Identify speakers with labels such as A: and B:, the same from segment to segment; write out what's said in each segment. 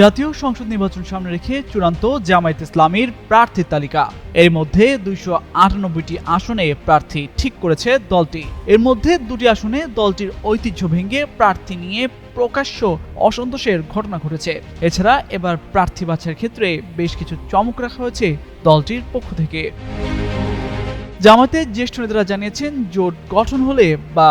A: জাতীয় সংসদ নির্বাচন সামনে রেখে চূড়ান্ত জামায়াত ইসলামীর প্রার্থীর তালিকা। এর মধ্যে দুইশো আটানব্বইটি আসনে প্রার্থী ঠিক করেছে দলটি। এর মধ্যে দুটি আসনে দলটির ঐতিহ্য ভেঙে প্রার্থী নিয়ে প্রকাশ্য অসন্তোষের ঘটনা ঘটেছে। এছাড়া এবার প্রার্থী বাছার ক্ষেত্রে বেশ কিছু চমক রাখা হয়েছে দলটির পক্ষ থেকে। জামাতের জ্যেষ্ঠ নেতারা জানিয়েছেন, জোট গঠন হলে বা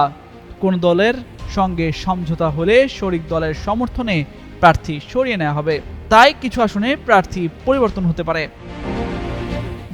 A: কোন দলের সঙ্গে সমঝোতা হলে শরিক দলের সমর্থনে প্রার্থী সরিয়ে নেওয়া হবে। তাই কিছু আসনে প্রার্থী পরিবর্তন হতে পারে।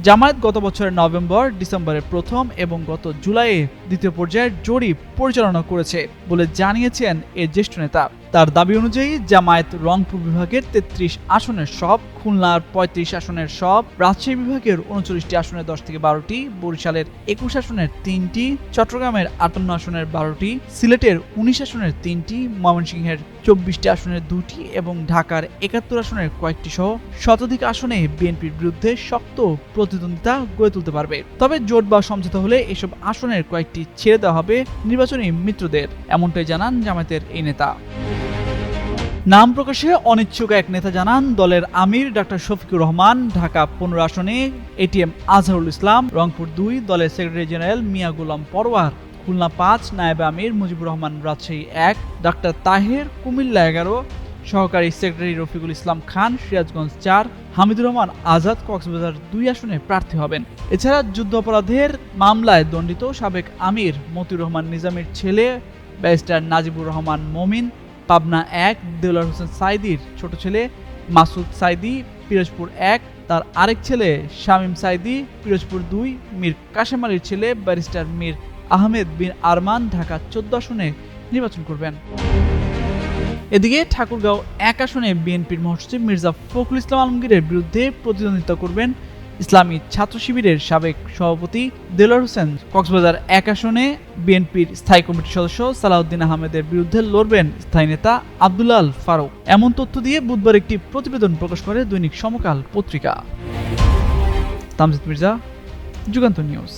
A: জামায়াত গত বছরের নভেম্বর, ডিসেম্বরের প্রথম এবং গত জুলাইয়ে দ্বিতীয় পর্যায়ের জরিপ পরিচালনা করেছে বলে জানিয়েছেন এ জ্যেষ্ঠ নেতা। তার দাবি অনুযায়ী জামায়াত রংপুর বিভাগের তেত্রিশ আসনের সব, খুলনার পঁয়ত্রিশ আসনের সব, রাজশাহী বিভাগের উনচল্লিশটি আসনের দশ থেকে বারোটি, বরিশালের একুশ আসনের তিনটি, চট্টগ্রামের আটান্ন আসনের বারোটি, সিলেটের উনিশ আসনের তিনটি, ময়মনসিংহের চব্বিশটি আসনের দুটি এবং ঢাকার একাত্তর আসনের কয়েকটি সহ শতাধিক আসনে বিএনপির বিরুদ্ধে শক্ত প্রতিদ্বন্দ্বিতা গড়ে তুলতে পারবে। তবে জোট বা সমঝোতা হলে এসব আসনের কয়েকটি ছেড়ে দেওয়া হবে নির্বাচনী মিত্রদের, এমনটাই জানান জামায়াতের এই নেতা। নাম প্রকাশে অনিচ্ছুক এক নেতা জানান, দলের আমির ডাক্তার শফিকুর রহমান ঢাকা পনেরো আসনে এটিএম আজহারুল ইসলাম, রংপুর দুই, দলের সেক্রেটারি জেনারেল মিয়া গুলাম পরওয়ার খুলনা পাঁচ, নায়েব আমির, মুজিবুর রহমান রাজশাহী এক, ডাক্তার তাহের, কুমিল্লা এগারো, সহকারী সেক্রেটারি রফিকুল ইসলাম খান, সিরাজগঞ্জ চার, হামিদুর রহমান আজাদ কক্সবাজার দুই আসনে প্রার্থী হবেন। এছাড়া যুদ্ধাপরাধের মামলায় দণ্ডিত সাবেক আমির মতিউর রহমান নিজামের ছেলে, ব্যারিস্টার নাজিবুর রহমান মমিন পাবনা এক, দেউলার হোসেন সাইদির ছোট ছেলে, মাসুদ সাইদি, পিরোজপুর এক, তার আরেক ছেলে শামীম সাইদি, পিরোজপুর দুই, মীর কাশেম আলীর ছেলে ব্যারিস্টার মীর আহমেদ বিন আরমান ঢাকা চোদ্দ আসনে নির্বাচন করবেন। এদিকে ঠাকুরগাঁও এক আসনে বিএনপির মহাসচিব মির্জা ফখরুল ইসলাম আলমগীরের বিরুদ্ধে প্রতিদ্বন্দ্বিতা করবেন ইসলামী ছাত্র শিবিরের সাবেক সভাপতি দেলোয়ার হোসেন কক্সবাজার এক আসনে বিএনপির স্থায়ী কমিটির সদস্য সালাউদ্দিন আহমেদের বিরুদ্ধে লড়বেন স্থায়ী নেতা আবদুল্লাল ফারুক। এমন তথ্য দিয়ে বুধবার একটি প্রতিবেদন প্রকাশ করে দৈনিক সমকাল পত্রিকা। তামজিদ মির্জা, যুগান্ত নিউজ।